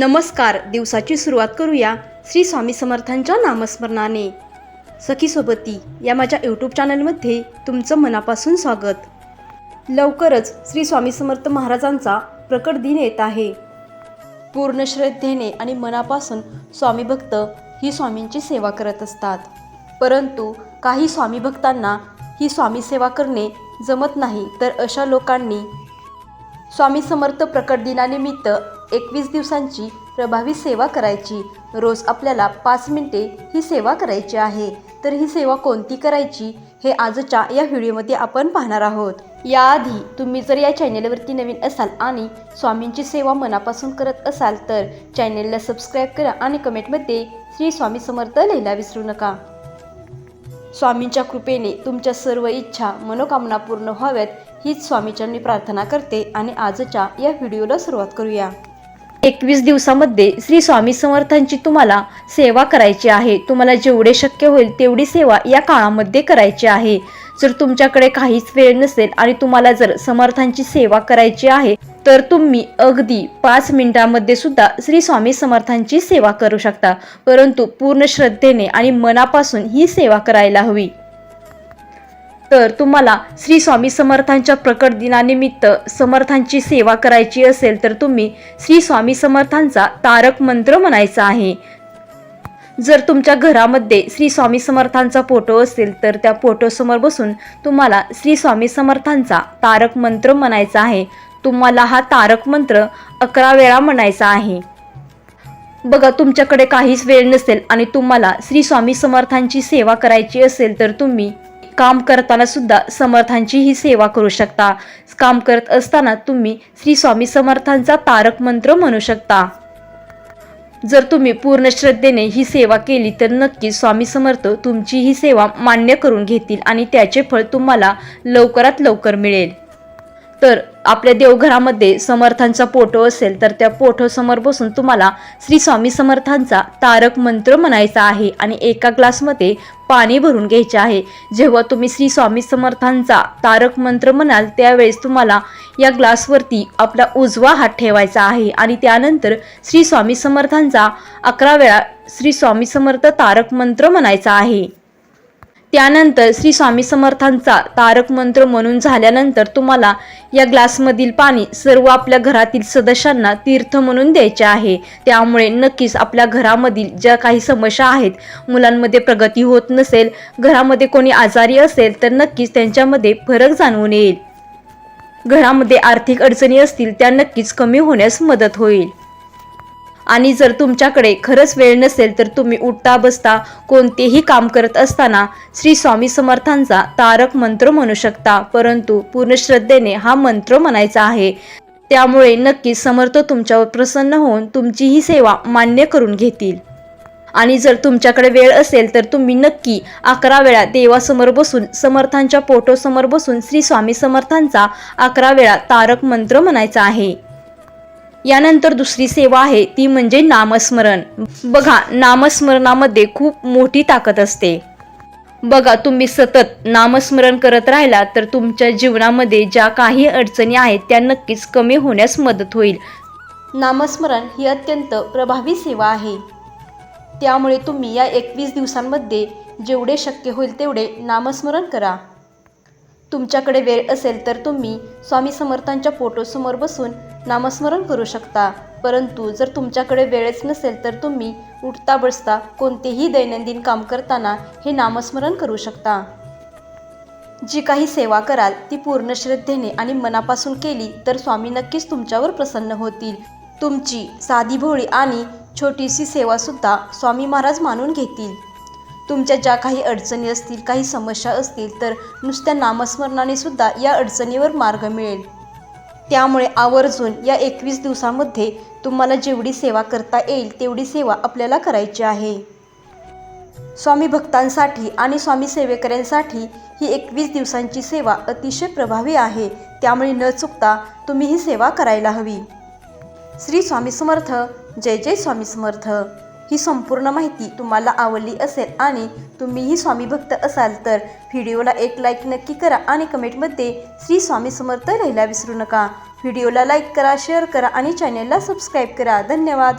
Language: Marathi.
नमस्कार दिवसाची सुरुवात करूया श्री स्वामी समर्थांच्या नामस्मरणाने. सखी सोबती या माझ्या यूट्यूब चॅनलमध्ये तुमचं मनापासून स्वागत. लवकरच श्री स्वामी समर्थ महाराजांचा प्रकट दिन येत आहे. पूर्ण श्रद्धेने आणि मनापासून स्वामी भक्त ही स्वामींची सेवा करत असतात. परंतु काही स्वामी भक्तांना ही स्वामी सेवा करणे जमत नाही तर अशा लोकांनी स्वामी समर्थ प्रकट दिनानिमित्त एकवीस दिवसांची प्रभावी सेवा करायची. रोज आपल्याला पाच मिनिटे ही सेवा करायची आहे. तर ही सेवा कोणती करायची हे आजच्या या व्हिडिओमध्ये आपण पाहणार आहोत. याआधी तुम्ही जर या चॅनेलवरती नवीन असाल आणि स्वामींची सेवा मनापासून करत असाल तर चॅनेलला सबस्क्राईब करा आणि कमेंटमध्ये श्री स्वामी समर्थ लिहायला विसरू नका. स्वामींच्या कृपेने तुमच्या सर्व इच्छा मनोकामना पूर्ण व्हाव्यात हीच स्वामीच्यांनी प्रार्थना करते आणि आजच्या या व्हिडिओला सुरुवात करूया. एकवीस दिवसामध्ये श्री स्वामी समर्थांची तुम्हाला सेवा करायची आहे. तुम्हाला जेवढे शक्य होईल तेवढी सेवा या काळामध्ये करायची आहे. जर तुमच्याकडे काहीच वेळ नसेल आणि तुम्हाला जर समर्थांची सेवा करायची आहे तर तुम्ही अगदी पाच मिनिटांमध्ये सुद्धा श्री स्वामी समर्थांची सेवा करू शकता. परंतु पूर्ण श्रद्धेने आणि मनापासून ही सेवा करायला हवी. तर तुम्हाला श्री स्वामी समर्थांच्या प्रकट दिनानिमित्त समर्थांची सेवा करायची असेल तर तुम्ही श्री स्वामी समर्थांचा तारक मंत्र म्हणायचा आहे. जर तुमच्या घरामध्ये श्री स्वामी समर्थांचा फोटो असेल तर त्या फोटोसमोर बसून तुम्हाला श्री स्वामी समर्थांचा तारक मंत्र म्हणायचा आहे. तुम्हाला हा तारक मंत्र अकरा वेळा म्हणायचा आहे. बघा तुमच्याकडे काहीच वेळ नसेल आणि तुम्हाला श्री स्वामी समर्थांची सेवा करायची असेल तर तुम्ही काम करताना सुद्धा समर्थांची ही सेवा करू शकता. काम करत असताना तुम्ही श्री स्वामी समर्थांचा तारक मंत्र म्हणू शकता. जर तुम्ही पूर्ण श्रद्धेने ही सेवा केली तर नक्कीच स्वामी समर्थ तुमची ही सेवा मान्य करून घेतील आणि त्याचे फळ तुम्हाला लवकरात लवकर मिळेल. तर आपल्या देवघरामध्ये समर्थांचा पोटो असेल तर त्या फोटो समोर बसून तुम्हाला श्री स्वामी समर्थांचा तारक मंत्र म्हणायचा आहे आणि एका ग्लासमध्ये पाणी भरून घ्यायचे आहे. जेव्हा तुम्ही श्री स्वामी समर्थांचा तारक मंत्र म्हणाल त्यावेळेस तुम्हाला या ग्लासवरती आपला उजवा हात ठेवायचा आहे आणि त्यानंतर श्री स्वामी समर्थांचा अकरा वेळा श्री स्वामी समर्थ तारक मंत्र म्हणायचा आहे. त्यानंतर श्री स्वामी समर्थांचा तारक मंत्र म्हणून झाल्यानंतर तुम्हाला या ग्लासमधील पाणी सर्व आपल्या घरातील सदस्यांना तीर्थ म्हणून द्यायचे आहे. त्यामुळे नक्कीच आपल्या घरामधील ज्या काही समस्या आहेत मुलांमध्ये प्रगती होत नसेल घरामध्ये कोणी आजारी असेल तर नक्कीच त्यांच्यामध्ये फरक जाणवून येईल. घरामध्ये आर्थिक अडचणी असतील त्या नक्कीच कमी होण्यास मदत होईल. आणि जर तुमच्याकडे खरंच वेळ नसेल तर तुम्ही उठता बसता कोणतेही काम करत असताना श्री स्वामी समर्थांचा तारक मंत्र म्हणू शकता. परंतु पूर्ण श्रद्धेने हा मंत्र म्हणायचा आहे. त्यामुळे नक्की समर्थ तुमच्यावर प्रसन्न होऊन तुमची ही सेवा मान्य करून घेतील. आणि जर तुमच्याकडे वेळ असेल तर तुम्ही नक्की अकरा वेळा देवासमोर बसून समर्थांच्या पोटोसमोर बसून श्री स्वामी समर्थांचा अकरा वेळा तारक मंत्र म्हणायचा आहे. यानंतर दुसरी सेवा आहे ती म्हणजे नामस्मरण. बघा नामस्मरणामध्ये खूप मोठी ताकद असते. बघा तुम्ही सतत नामस्मरण करत राहिला तर तुमच्या जीवनामध्ये ज्या काही अडचणी आहेत त्या नक्कीच कमी होण्यास मदत होईल. नामस्मरण ही अत्यंत प्रभावी सेवा आहे. त्यामुळे तुम्ही या एकवीस दिवसांमध्ये जेवढे शक्य होईल तेवढे नामस्मरण करा. तुमच्याकडे वेळ असेल तर तुम्ही स्वामी समर्थांच्या फोटोसमोर बसून नामस्मरण करू शकता. परंतु जर तुमच्याकडे वेळच नसेल तर तुम्ही उठता बसता कोणतेही दैनंदिन काम करताना हे नामस्मरण करू शकता. जी काही सेवा कराल ती पूर्ण श्रद्धेने आणि मनापासून केली तर स्वामी नक्कीच तुमच्यावर प्रसन्न होतील. तुमची साधी भोळी आणि छोटीशी सेवासुद्धा स्वामी महाराज मानून घेतील. तुमच्या ज्या काही अडचणी असतील काही समस्या असतील तर नुसत्या नामस्मरणाने सुद्धा या अडचणीवर मार्ग मिळेल. त्यामुळे आवर्जून या एकवीस दिवसामध्ये तुम्हाला जेवढी सेवा करता येईल तेवढी सेवा आपल्याला करायची आहे. स्वामी भक्तांसाठी आणि स्वामी सेवेकऱ्यांसाठी ही एकवीस दिवसांची सेवा अतिशय प्रभावी आहे. त्यामुळे न चुकता तुम्ही ही सेवा करायला हवी. श्री स्वामी समर्थ. जय जय स्वामी समर्थ. ही संपूर्ण माहिती तुम्हाला आवडली असेल आणि तुम्हीही स्वामी भक्त असाल तर व्हिडिओला एक लाईक नक्की करा आणि कमेंटमध्ये श्री स्वामी समर्थ लिहायला विसरू नका. व्हिडिओला लाईक करा शेअर करा आणि चॅनेलला सबस्क्राईब करा. धन्यवाद.